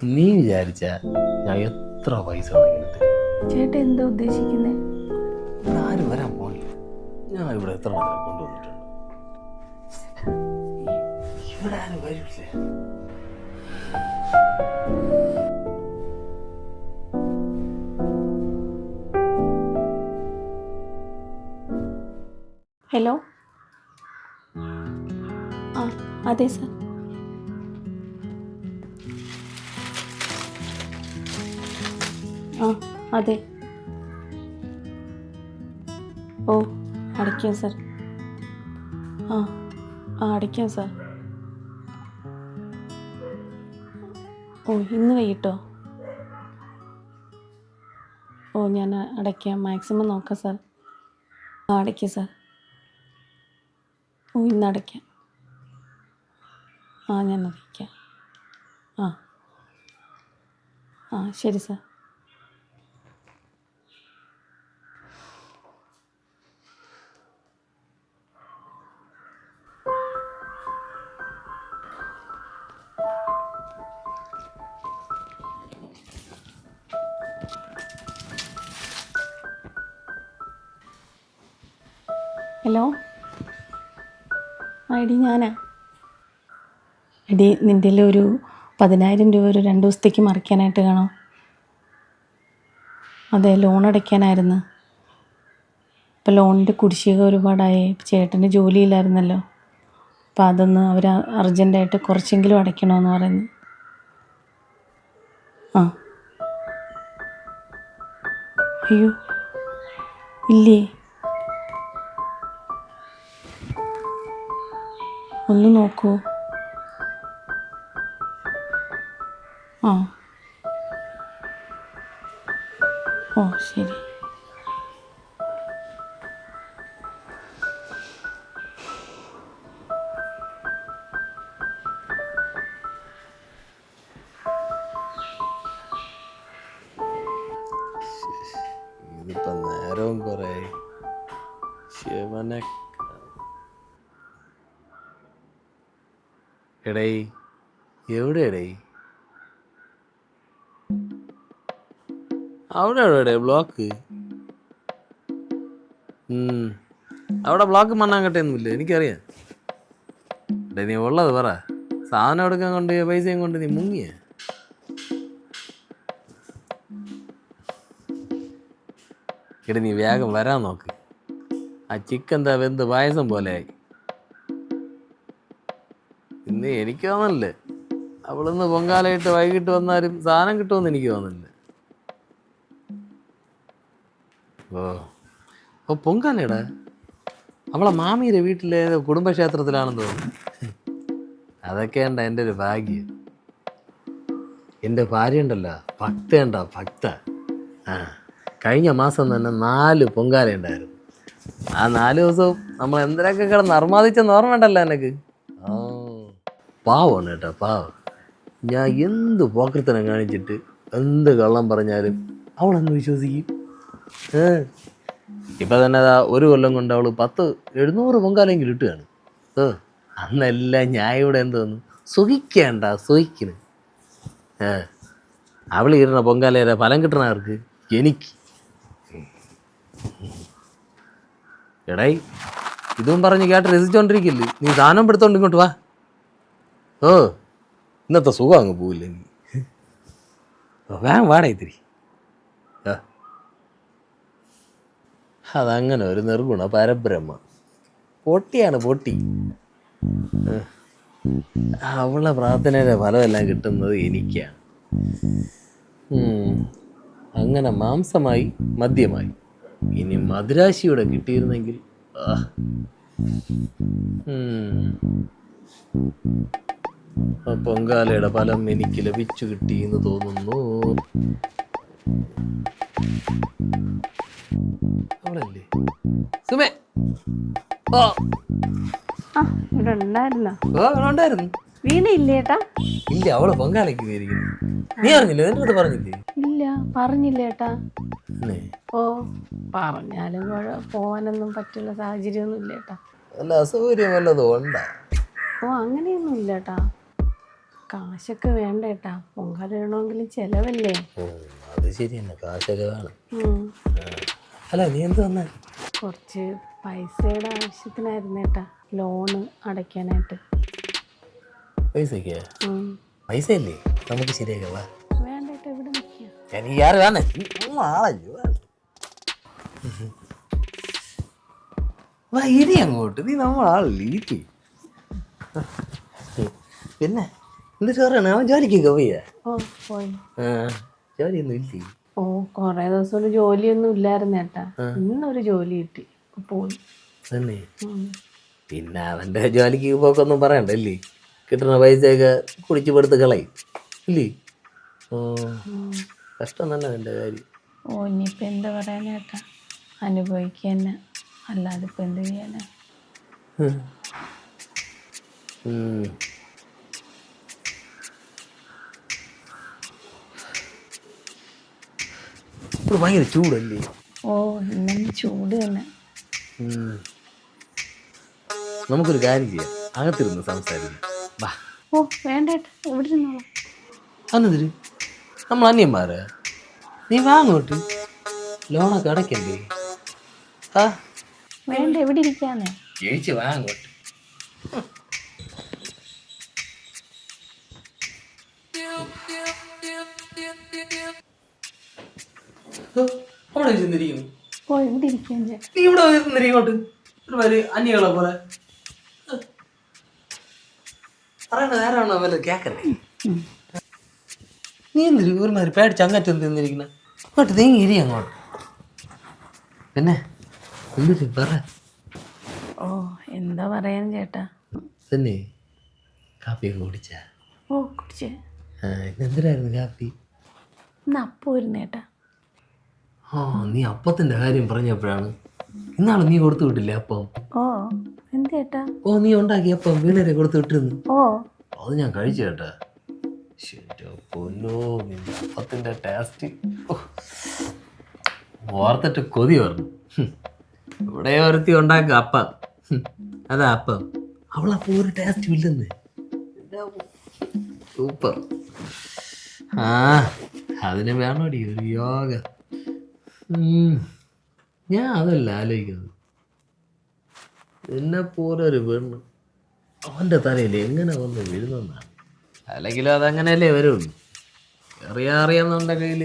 നീ വിചാരിച്ച ഞാൻ എത്ര പൈസ വേണമെങ്കിലും ചേട്ടൻ എന്താ ഉദ്ദേശിക്കുന്നേ? ഇവിടെ ആരും വരാൻ പോണില്ല ഞാൻ ഇവിടെ എത്ര നേരം കൊണ്ടുവന്നിട്ടുണ്ട്? ഇവിടെ ആരും വരില്ലേ ഹലോ ആ അതെ സർ ആ അതെ. ഓ അടയ്ക്കാം സർ. ആ ആ അടയ്ക്കാം സർ. ഓ ഇന്ന് വൈകിട്ടോ? ഓ ഞാൻ അടയ്ക്കാം. മാക്സിമം നോക്കാം സാർ. ആ അടയ്ക്കാം സാർ. ഓ ഇന്ന് അടയ്ക്കാം. ആ ഞാൻ അറിയിക്കാം ആ. ആ ശരി സാർ. ഹലോ. ആ എടി ഞാനാ. എടി നിന്റെ ഒരു പതിനായിരം രൂപ ഒരു രണ്ട് ദിവസത്തേക്ക് മറിക്കാനായിട്ട് കാണോ അതെ ലോൺ അടയ്ക്കാനായിരുന്നു. ഇപ്പം ലോണിന്റെ കുടിശ്ശിക ഒരുപാടായി. ചേട്ടന് ജോലിയില്ലായിരുന്നല്ലോ. അപ്പം അതൊന്ന് അവർ അർജന്റായിട്ട് കുറച്ചെങ്കിലും അടയ്ക്കണമെന്ന് പറയുന്നു. ആ. അയ്യോ. ഇല്ലേ? ഒന്ന് നോക്കൂ. എടേ എവിടെ എടേ? അവിടെ എവിടെ ബ്ലോക്ക്. അവിടെ ബ്ലോക്ക് മണ്ണാങ്കട്ടയൊന്നുമില്ല എനിക്കറിയാം. എടേ നീ ഉള്ളത് പറ. സാധനം എടുക്കാൻ കൊണ്ട് പൈസയും കൊണ്ട് നീ മുങ്ങിയ. എടി നീ വേഗം വരാൻ നോക്ക്. ആ ചിക്കൻ എന്താ വെന്ത് പായസം പോലെയായി ഇന്ന് എനിക്ക് തോന്നല്ലേ അവളിന്ന് പൊങ്കാലയിട്ട് വൈകിട്ട് വന്നാലും സാധനം കിട്ടുമെന്ന് എനിക്ക് തോന്നുന്നില്ല? ഓ. ഓ പൊങ്കാലയുടെ. അവളെ മാമിയുടെ വീട്ടിലെ കുടുംബക്ഷേത്രത്തിലാണെന്ന് തോന്നുന്നു. അതൊക്കെയുണ്ട എന്റെ ഒരു ഭാഗ്യം. എന്റെ ഭാര്യ ഉണ്ടല്ലോ. ഭക്തയുണ്ടോ ഭക്ത. ആ കഴിഞ്ഞ മാസം തന്നെ നാല് പൊങ്കാല ഉണ്ടായിരുന്നു ആ നാല് ദിവസവും നമ്മൾ എന്തിനൊക്കെ കിടന്ന് അർമാദിച്ചെന്ന് ഓർമ്മയുണ്ടല്ലോ എനിക്ക് ഓ പാവമാണ് കേട്ടോ പാവം. ഞാൻ എന്ത് പോക്കൃത്തനം കാണിച്ചിട്ട് എന്ത് കള്ളം പറഞ്ഞാലും അവളെന്ന് വിശ്വസിക്കും. ഇപ്പം തന്നെ അതാ ഒരു കൊല്ലം കൊണ്ട് അവൾ പത്ത് എഴുന്നൂറ് പൊങ്കാലെങ്കിലും ഇട്ടുകയാണ് ഏ? അന്നെല്ലാം ഞാൻ ഇവിടെ എന്തോന്നു സുഖിക്കേണ്ട സുഖിക്കണ് ഏ? അവൾ ഇരുന്ന പൊങ്കാലേരെ ഫലം കിട്ടണ അവർക്ക് എനിക്ക്. എടായി ഇതും പറഞ്ഞ് കേട്ട് രസിച്ചോണ്ടിരിക്കില്ലേ? നീ സാധനം പെടുത്തോണ്ട് ഇങ്ങോട്ട് വാ. ഓ ഇന്നത്തെ സുഖം അങ്ങ് പോവില്ല വേഗം വാടേ ഇത്തിരി. അതങ്ങനെ ഒരു നിർഗുണ പരബ്രഹ്മ. പൊട്ടിയാണ് പൊട്ടി. അവളെ പ്രാർത്ഥനയുടെ ഫലമെല്ലാം കിട്ടുന്നത് എനിക്കാണ്. അങ്ങനെ മാംസമായി മദ്യമായി. ഇനി മധുരാശിയുടെ കിട്ടിയിരുന്നെങ്കിൽ ആ. പൊങ്കാലയുടെ ഫലം എനിക്ക് ലഭിച്ചു കിട്ടി എന്ന് തോന്നുന്നു. അവളല്ലേ? സുമേ. ഓ. ഇവിടെ ഉണ്ടായിരുന്നോ? ഓ, അവിടെ ഉണ്ടായിരുന്നു. ഇല്ല അവൾ പൊങ്കാലയ്ക്ക് കയറിയിരുന്നു നീ അറിഞ്ഞില്ലേ? നിന്റെ അടുത്ത് പറഞ്ഞില്ലേ? ഇല്ല പറഞ്ഞില്ലേട്ടാ. ഓ പറഞ്ഞാലും പോവാനൊന്നും പറ്റുള്ള സാഹചര്യമൊന്നും ഇല്ല ഏട്ടാ അല്ല അസൗകര്യം വല്ലതും ഉണ്ടാ? ഓ അങ്ങനെയൊന്നും ഇല്ല ഏട്ടാ കാശൊക്കെ വേണ്ട ഏട്ടാ പൊങ്കാലിടണമെങ്കിലും ചിലവല്ലേ? അത് ശരി തന്നെ കാശൊക്കെ വേണം അല്ല നീ എന്ത് തന്നെ? കുറച്ച് പൈസയുടെ ആവശ്യത്തിനായിരുന്നു ഏട്ടാ ലോണ് അടയ്ക്കാനായിട്ട്. പൈസക്ക്. പൈസ ഇല്ലേ നമുക്ക് ശരിയാക്കാം വാ. വേണ്ട ഏട്ടാ ഇവിടെ ആര് വേണേ ആളല്ലോ വാ. ഇനി അങ്ങോട്ട്. നീ നമ്മളാളല്ലേ. പിന്നെ? എന്ത് ചോറാണ് അവൻ ജോലിക്കൊക്കെ പോയാ? ജോലിയൊന്നും ഇല്ലേ? ഓ കൊറേ ദിവസം ഒരു ജോലിയൊന്നും ഇല്ലായിരുന്നു ഏട്ടാ. ഇന്നൊരു ജോലി കിട്ടി. പോയി. തന്നെ. പിന്നെ അവന്റെ ജോലിക്ക് പോക്കൊന്നും പറയണ്ടല്ലേ? കിട്ടുന്ന പൈസയൊക്കെ കുടിച്ചു പെടുത്ത് കളയും. ഇല്ലേ? ഓ. കഷ്ടം തന്നെ അവന്റെ കാര്യം. ഓ ഇനിയിപ്പോ എന്താ പറയാനേട്ടാ അനുഭവിക്കുക തന്നെ അല്ലാതെ ഇപ്പൊ എന്ത് ചെയ്യാനാ? ഇവിടെ ഭയങ്കര ചൂടല്ലേ? ഓ ഇന്നും ചൂട് തന്നെ. നമുക്കൊരു കാര്യം ചെയ്യാം. അകത്തിരുന്ന് സംസാരിക്കും. വാ. ഓ വേണ്ട ഇവിടെ നിന്നോളാം അന്നെതിര് നമ്മൾ അന്യന്മാര്. നീ വാങ്ങോട്ട് ലോണൊക്കെ അടയ്ക്കണ്ടേ? ആ. വേണ്ട എവിടെ ഇരിക്കാന്നേ. ജയിച്ച് വാ അങ്ങോട്ട്. അവിടെ ചെന്നിരിക്കുന്നു. നീ ഇവിടെ ഇങ്ങോട്ട്. ഒരു വലിയ അന്യകളെ പോലെ. പറയണത് ആരാണോ വല്ല കേക്കല്ലേ? നീ എന്തിരി ഒരുമാതിരി പേടിച്ച് അങ്ങറ്റം തിന്നിരിക്കണ അങ്ങോട്ട് നീങ്ങി ഇരി അങ്ങോട്ട്. പിന്നെ എന്തിരി പറ? ഓ എന്താ പറയാൻ ചേട്ടാ? തന്നെ കാപ്പിയൊക്കെ കുടിച്ചാ? ഓ കുടിച്ചേ. ആ ഇന്ന് എന്തിനായിരുന്നു കാപ്പി? ഇന്ന് അപ്പം വരുന്ന ചേട്ടാ. ആ നീ അപ്പത്തിന്റെ കാര്യം പറഞ്ഞപ്പോഴാണ്. ഇന്നാൾ നീ കൊടുത്തു വിട്ടില്ലേ അപ്പം? ഓ എന്തേട്ടാ ഓ നീ ഉണ്ടാക്കി അപ്പം വീണരെ കൊടുത്തു വിട്ടിരുന്നു. ഓ. അത് ഞാൻ കഴിച്ചു കേട്ടാ പൊന്നോ നിന്റെ അപ്പത്തിന്റെ ടേസ്റ്റ് ഓർത്തിട്ട് കൊതി പറഞ്ഞു. ഇവിടെ ഒരുത്തി ഉണ്ടാക്കുക അപ്പം. അതാ അപ്പം. അവളപ്പോൾ ഒരു ടേസ്റ്റ് ഇല്ലെന്ന്. സൂപ്പർ ആ അതിന് വേണോടി ഒരു യോഗ. ഞാൻ അതല്ല ആലോചിക്കുന്നത്. എന്നെ പോലെ ഒരു പെണ്ണ് അവന്റെ തലയിൽ എങ്ങനെ വന്ന് വീഴുന്നെന്നാണ് അല്ലെങ്കിൽ അതങ്ങനെയല്ലേ വരുള്ളൂ. അറിയാറിയാന്നുണ്ട അറിയാവുന്നവന്റെ കയ്യിൽ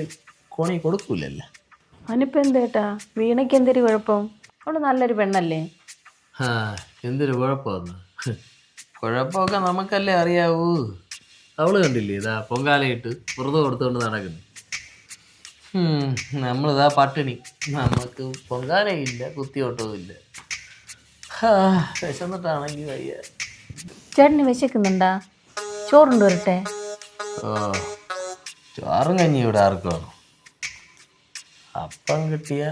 കോണി കൊടുക്കൂലല്ല? അവനിപ്പോ എന്തേട്ടാ? വീണയ്ക്ക് എന്തൊരു കുഴപ്പം? അവൾ നല്ലൊരു പെണ്ണല്ലേ? ആ എന്തൊരു കുഴപ്പമെന്ന്? കുഴപ്പമൊക്കെ നമുക്കല്ലേ അറിയാവൂ. അവൾ കണ്ടില്ലേ ഇതാ പൊങ്കാലയിട്ട് വെറുതെ കൊടുത്തുകൊണ്ട് നടക്കുന്നു. നമ്മളിതാ പട്ടിണി. നമുക്ക് പൊങ്കാലയില്ല കുത്തിയോട്ടവും ഇല്ല വിശന്നിട്ടാണെങ്കിൽ വയ്യ. ചേട്ടന് വിശക്കുന്നുണ്ടാ? ചോറുണ്ട് വരട്ടെ. ഓ ചോറും കഞ്ഞി ഇവിടെ ആർക്കും വേണം അപ്പം കിട്ടിയ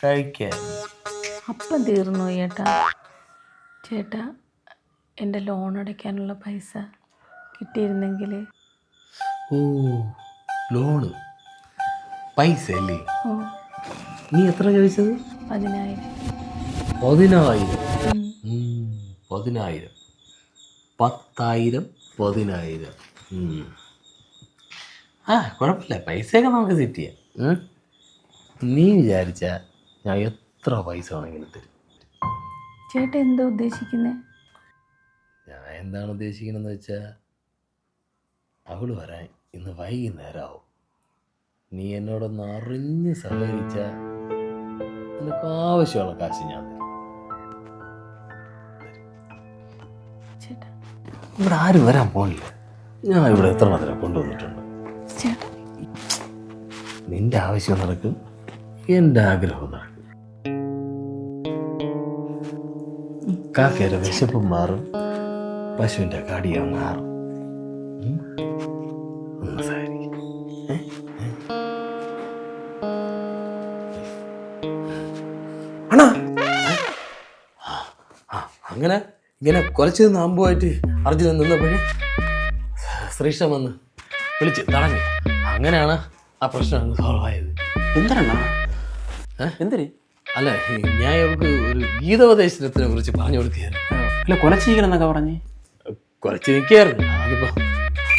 കഴിക്കാൻ. അപ്പം തീർന്നു ചേട്ടാ. ചേട്ടാ എന്റെ ലോൺ അടയ്ക്കാനുള്ള പൈസ കിട്ടിയിരുന്നെങ്കിൽ ഓ ലോണ്. പൈസ അല്ലേ നീ എത്ര ചോദിച്ചത്? പതിനായിരം. പത്തായിരം പതിനായിരം. ആ കുഴപ്പമില്ല. പൈസയൊക്കെ നമുക്ക് സെറ്റ് ചെയ്യാം. നീ വിചാരിച്ച ഞാൻ എത്ര പൈസ വേണമെങ്കിലും തരും. ചേട്ടൻ എന്താ ഉദ്ദേശിക്കുന്നത് ഞാൻ എന്താണ് ഉദ്ദേശിക്കുന്നത് വെച്ചാൽ അവൾ വരാൻ ഇന്ന് വൈകുന്നേരമാവും നീ എന്നോടൊന്ന് അറിഞ്ഞ് സഹകരിച്ച നിനക്ക് ആവശ്യമുള്ള കാശ് ഞാൻ ഇവിടെ ആരും വരാൻ പോണില്ല ഞാൻ ഇവിടെ എത്ര മാത്രം കൊണ്ടുവന്നിട്ടുണ്ട്? നിന്റെ ആവശ്യം നടക്കും എന്റെ ആഗ്രഹവും നടക്കും. കാക്കയുടെ വിശപ്പും മാറും പശുവിന്റെ കാടിയും മാറും? ഒന്ന് അങ്ങനെ ഇങ്ങനെ കൊലച്ചു നിന്ന് അമ്പുമായിട്ട് അർജുനൻ നിന്നപ്പോഴേ ശ്രീഷ്ഠൻ വന്ന് വിളിച്ച് തടഞ്ഞു. അങ്ങനെയാണ് ആ പ്രശ്നം അങ്ങ് സോൾവ് ആയത്. എന്താണ്? എന്തിന്? അല്ല ഞാൻ അവർക്ക് ഒരു ഗീതോപദേശത്തിനെ കുറിച്ച് പറഞ്ഞു കൊടുക്കുകയായിരുന്നു. അല്ല കൊല ചെയ്യണമെന്നൊക്കെ പറഞ്ഞ്? കുറച്ച് നിൽക്കുകയായിരുന്നു അതിപ്പോ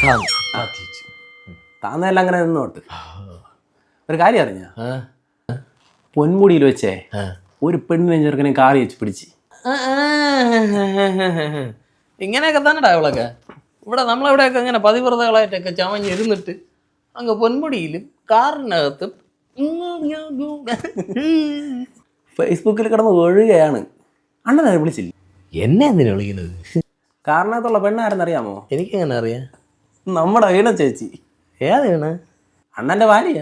താന്ന് താത്തിച്ചു താന്നെല്ലാം അങ്ങനെ നിന്നോട്ട്. ഒരു കാര്യം അറിഞ്ഞ? പൊന്മുടിയിൽ വെച്ചേ ഒരു പെണ്ണിനെ ചെറുക്കനെ കാറി വെച്ച് പിടിച്ച്. ഇങ്ങനെയൊക്കെ തന്നെടാ ഇവളൊക്കെ ഇവിടെ നമ്മളെവിടെയൊക്കെ ഇങ്ങനെ പതിവ്രതകളായിട്ടൊക്കെ ചമഞ്ഞിരുന്നിട്ട് അങ്ങ് പൊന്മുടിയിലും കാറിനകത്തും ഫേസ്ബുക്കിൽ കിടന്ന് ഒഴുകയാണ്. അണ്ണനെ വിളിച്ചില്ല? എന്നെ എന്തിനാ വിളിക്കുന്നത്? കാറിനകത്തുള്ള പെണ്ണാരെന്നറിയാമോ എനിക്കെങ്ങനെ അറിയാം? നമ്മുടെ വീണ ചേച്ചി. ഏത് വീണ? അണ്ണന്റെ ഭാര്യ.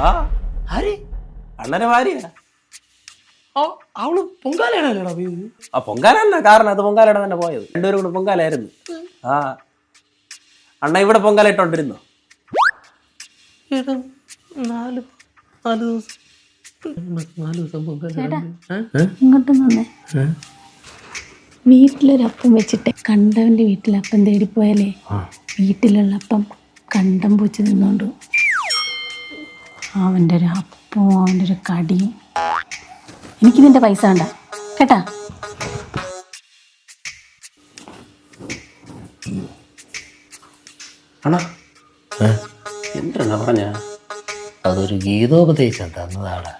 ആ. ഹരി അണ്ണന്റെ ഭാര്യ. അവൾ പൊങ്കാലയാണല്ലോടാ പോയത്. ആ പൊങ്കാല തന്നെ അത് പൊങ്കാലയുടെ തന്നെ പോയത്. രണ്ടുപേരും കൂടെ പൊങ്കാലായിരുന്നു ആ. അണ്ണ ഇവിടെ പൊങ്കാല ഇട്ടോണ്ടിരുന്നോ നാല് നാല് ദിവസം. നാല് ദിവസം പൊങ്കാല വീട്ടിലൊരപ്പം വെച്ചിട്ട് കണ്ടവന്റെ വീട്ടിൽ അപ്പം തേടിപ്പോയാലേ വീട്ടിലുള്ള അപ്പം കണ്ടം പൂച്ച് നിന്നോണ്ട്. അവന്റെ ഒരു അപ്പവും അവന്റെ ഒരു കടിയും. എനിക്ക് നിന്റെ പൈസ വേണ്ട. കേട്ടാ? എന്താ എന്താണ് പറഞ്ഞ? അതൊരു ഗീതോപദേശം തന്നതാണ്